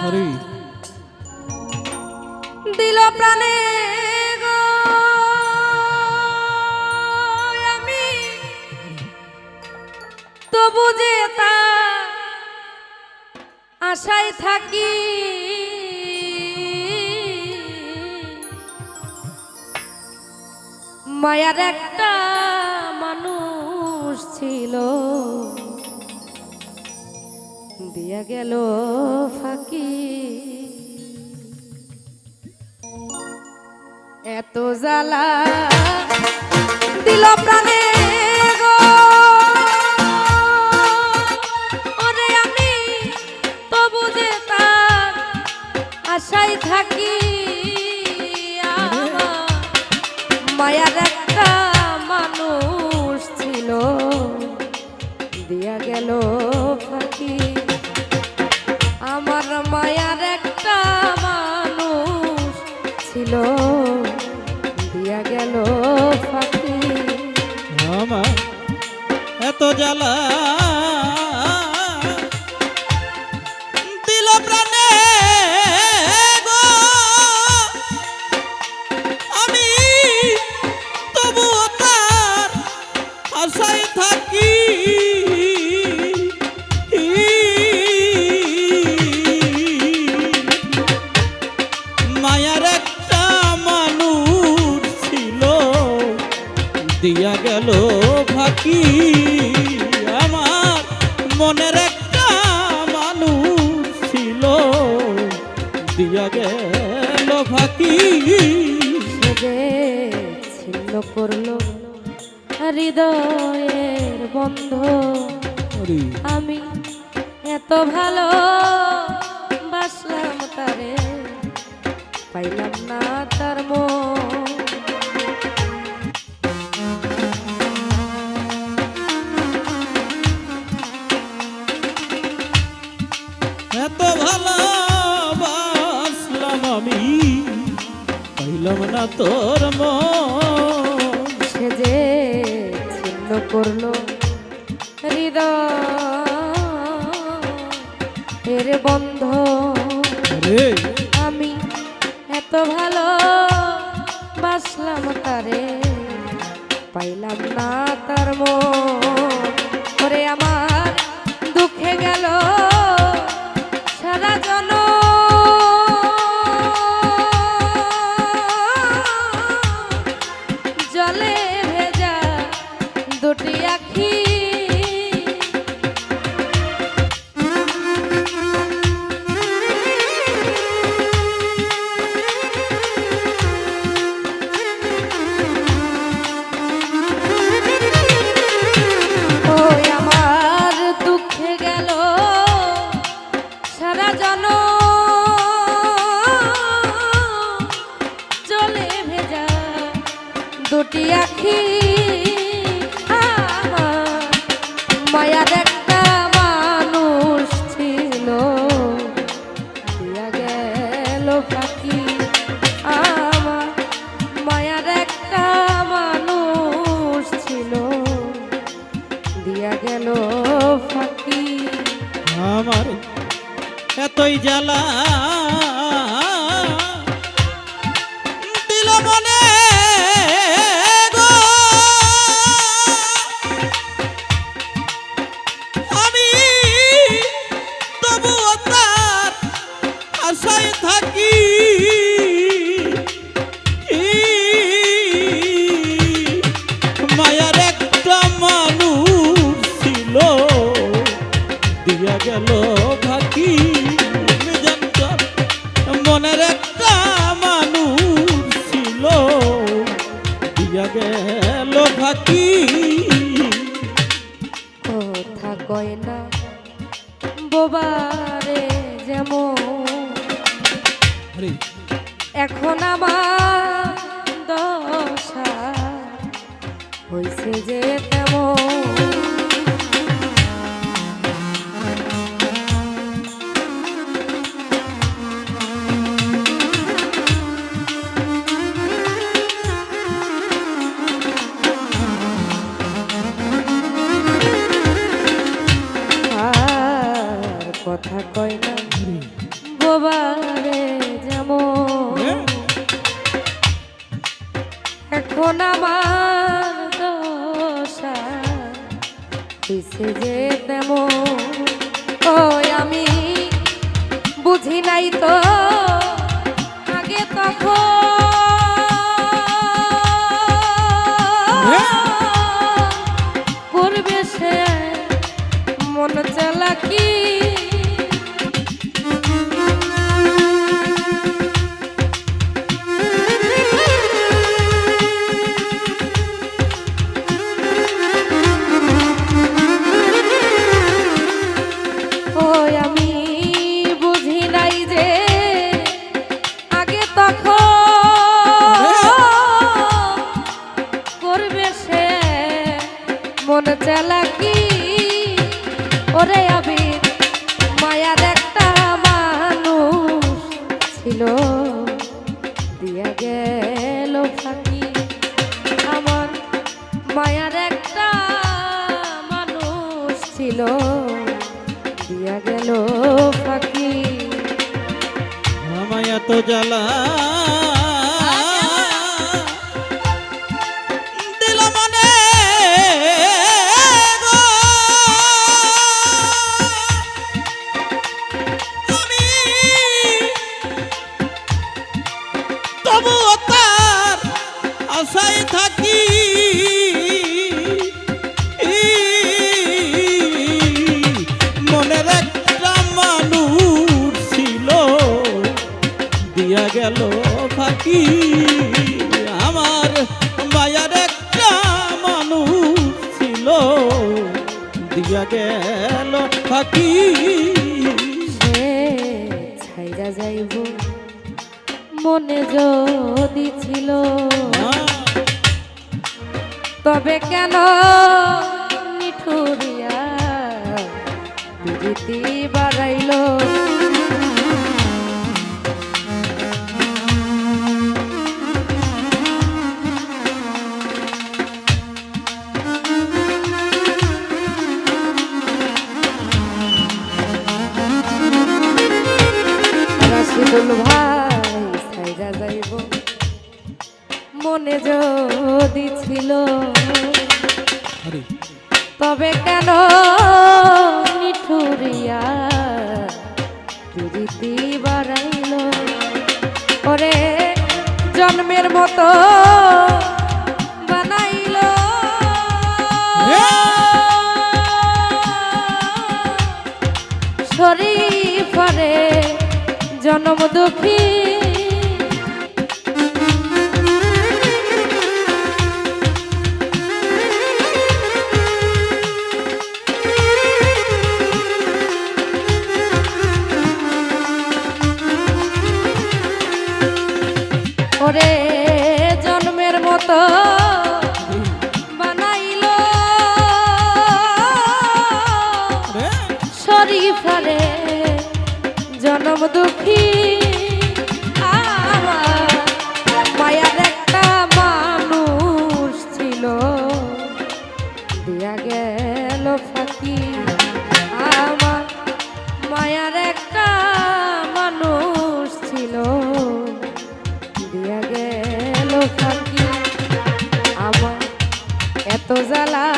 হরি দিল প্রাণে আমি তবু যে তা আশায় থাকি। মায়ার একটা দিয়া গেল ফাঁকি। এত জ্বালা দিল প্রাণে তবু যে আশায় থাকি মায়ার একটা মানুষ ছিল। দিয়া গেল ফাঁকি। ছিল দিয়া গেল ফাঁকি। আমার এত জ্বালা ফাঁকি আমার মনের একটা মানুষ ছিল? দিয়া গেল ফাঁকি। ছিন্ন করল হৃদয়ের বন্ধ। আমি এত ভালো বাসলাম তারে পাইলাম না তার মন। পাইলাম না তোর সে যে ছিন্ন করল হৃদয়ের বন্ধ আমি এত ভালো বাসলাম তারে পাইলাম না তার ওরে আমার দুঃখে গেল দুটি আখি মায়ার একটা মানুষ ছিল। দিয়া গেল পাখি আমার মায়ার একটা মানুষ ছিল। দিয়া গেল ফাঁকি আমার এতই জ্বালা মনের একটা মানুষ ছিল। দিয়া গেল ফাঁকি। কথা কয় না বোবারে যেমন। এখন আমার দশা হয়েছে যে কথা কয় না বোবারে যেমন হ্যাঁ? এখন আমার দশা হইছে যে তেমন ওই আমি বুঝি নাই তো আগে তখন ছিল দিয়া গেল ফাঁকি। আমায় এত জ্বালা আমার মায়ার একটা মানুষ ছিল। দিয়া গেল সে ছাইরা যাইব, মনে যদি ছিল। তবে কেন বিরতি বাড়াইল? তবে কেন নিঠুরিয়া প্রীতি বাড়াইল? ওরে জন্মের মতো জন্ম দুঃখী ওরে জন্মের মতো বানাইল। আরে শরীফারে জনম দুঃখী। এত জ্বালা।